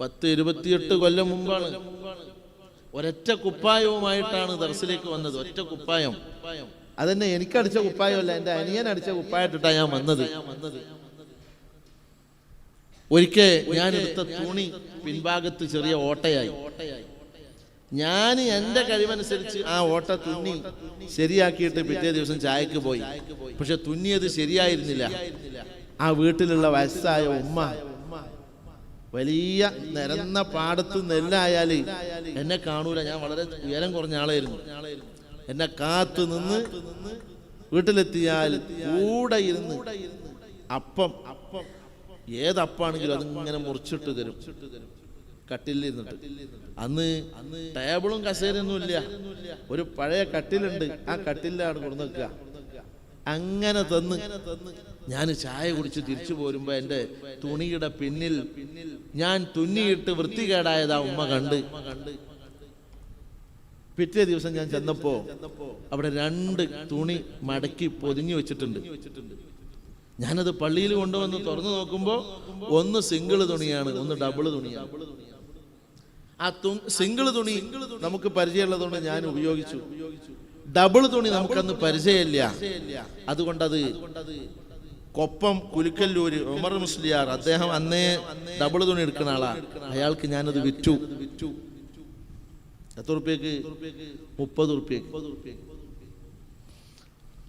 പത്ത് ഇരുപത്തിയെട്ട് കൊല്ലം മുമ്പാണ്. ഒരൊറ്റ കുപ്പായവുമായിട്ടാണ് ദർസിലേക്ക് വന്നത്. ഒറ്റ കുപ്പായം. അതന്നെ എനിക്കടിച്ച കുപ്പായമല്ല എന്റെ അനിയൻ അടിച്ച കുപ്പായിട്ടിട്ടാണ് ഞാൻ വന്നത്. ഒരിക്കൽ ഞാൻ എടുത്ത തുണി പിൻഭാഗത്ത് ചെറിയ ഓട്ടയായി. ഞാൻ എന്റെ കഴിവനുസരിച്ച് ആ ഓട്ട തുന്നി ശരിയാക്കിയിട്ട് പിറ്റേ ദിവസം ചായക്ക് പോയി. പക്ഷെ തുന്നിയത് ശരിയായിരുന്നില്ല. ആ വീട്ടിലുള്ള വയസ്സായ ഉമ്മ വലിയ നിരന്ന പാടത്ത് നെല്ലായാൽ എന്നെ കാണൂല. ഞാൻ വളരെ ഉയരം കുറഞ്ഞ ആളായിരുന്നു. എന്നെ കാത്തു നിന്ന് വീട്ടിലെത്തിയാൽ കൂടെ ഇരുന്ന് അപ്പം അപ്പം ഏതപ്പാണെങ്കിലും അതിങ്ങനെ മുറിച്ചിട്ട് തരും. കട്ടിലിരുന്നിട്ട്. അന്ന് ടേബിളും കസേരയൊന്നും ഇല്ല ഒരു പഴയ കട്ടിലുണ്ട്. ആ കട്ടിലാണ് കൊണ്ടു നിൽക്കുക അങ്ങനെ തന്ന് ഞാൻ ചായ കുടിച്ച് തിരിച്ചു പോരുമ്പോ എന്റെ തുണിയുടെ പിന്നിൽ ഞാൻ തുന്നിയിട്ട് വൃത്തികേടായതാ ഉമ്മ കണ്ട്. പിറ്റേ ദിവസം ഞാൻ ചെന്നപ്പോ അവിടെ രണ്ട് തുണി മടക്കി പൊതിഞ്ഞു വെച്ചിട്ടുണ്ട്. ഞാനത് പള്ളിയിൽ കൊണ്ടുവന്ന് തുറന്നു നോക്കുമ്പോ ഒന്ന് സിംഗിൾ തുണിയാണ് ഒന്ന് ഡബിൾ തുണിയാണ്. ആ സിംഗിൾ തുണി നമുക്ക് പരിചയമുള്ളതുകൊണ്ട് ഞാൻ ഉപയോഗിച്ചു. ഡബിൾ തുണി നമുക്കന്ന് പരിചയമില്ല. അതുകൊണ്ടത് കൊപ്പം കുലുക്കല്ലൂര് ഉമർ മുസ്ലിയാർ അദ്ദേഹം അന്നേ ഡബിൾ തുണി എടുക്കുന്ന ആളാ. അയാൾക്ക് ഞാനത് വിറ്റു. എത്ര റുപ്യക്ക് മുപ്പത് റുപ്യക്ക്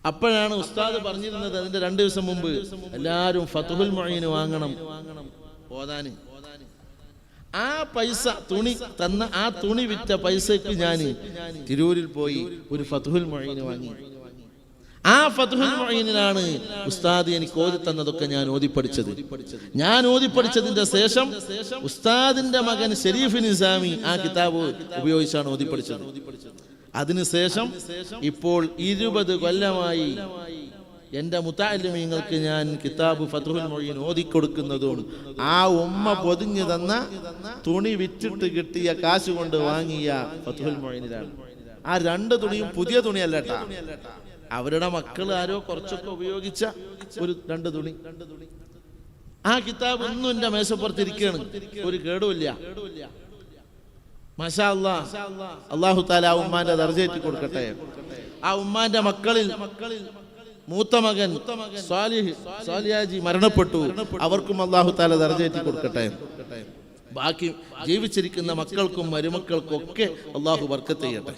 അപ്പോഴാണ് ഉസ്താദ് പറഞ്ഞിരുന്നത് അതിന്റെ രണ്ടു ദിവസം മുമ്പ് എല്ലാരും ഫതുഹുൽ മൊഴീന് വാങ്ങണം. ഓതാന്. ആ പൈസ തുണി തന്ന ആ തുണി വിറ്റ പൈസക്ക് ഞാൻ തിരൂരിൽ പോയി ഒരു ഫതുഹുൽ മൊഴീന് വാങ്ങി. ആ ഫതുഹുൽ മൊഴീനിലാണ് ഉസ്താദ് എനിക്ക് ഓതി തന്നതൊക്കെ ഞാൻ ഓതിപ്പടിച്ചത് ഞാൻ ഓതിപ്പടിച്ചതിന്റെ ശേഷം ഉസ്താദിന്റെ മകൻ ഷെരീഫ് നിസാമി ആ കിതാബ് ഉപയോഗിച്ചാണ് ഓതിപ്പടിച്ചത് അതിനുശേഷം ഇപ്പോൾ ഇരുപത് കൊല്ലമായി എന്റെ മുത്താലിമീങ്ങൾക്ക് ഞാൻ കിതാബ് ഫതുഹുൽ മൊഴിയൻ ഓതിക്കൊടുക്കുന്നതും ആ ഉമ്മ പൊതിഞ്ഞു തന്ന തുണി വിറ്റിട്ട് കിട്ടിയ കാശ് കൊണ്ട് വാങ്ങിയ ഫതുഹുൽ മൊഴിനിലാണ് ആ രണ്ട് തുണിയും പുതിയ തുണിയല്ലട്ടാ. അവരുടെ മക്കൾ ആരോ കുറച്ചൊക്കെ ഉപയോഗിച്ച ഒരു രണ്ട് തുണി. ആ കിതാബ് ഒന്നും എന്റെ മേശപ്പുറത്തിരിക്കുകയാണ് ഒരു കേടുമില്ല. അള്ളാഹു താല ആ ഉമ്മാന്റെ ദർജയേറ്റി കൊടുക്കട്ടെ ആ ഉമ്മാന്റെ മക്കളിൽ മൂത്ത മകൻ സാലിയാജി സ്വാലിയാജി മരണപ്പെട്ടു. അവർക്കും അള്ളാഹു താല ദർജയറ്റി കൊടുക്കട്ടെ. ബാക്കി ജീവിച്ചിരിക്കുന്ന മക്കൾക്കും മരുമക്കൾക്കും ഒക്കെ അള്ളാഹു വർക്കത്ത് ചെയ്യട്ടെ.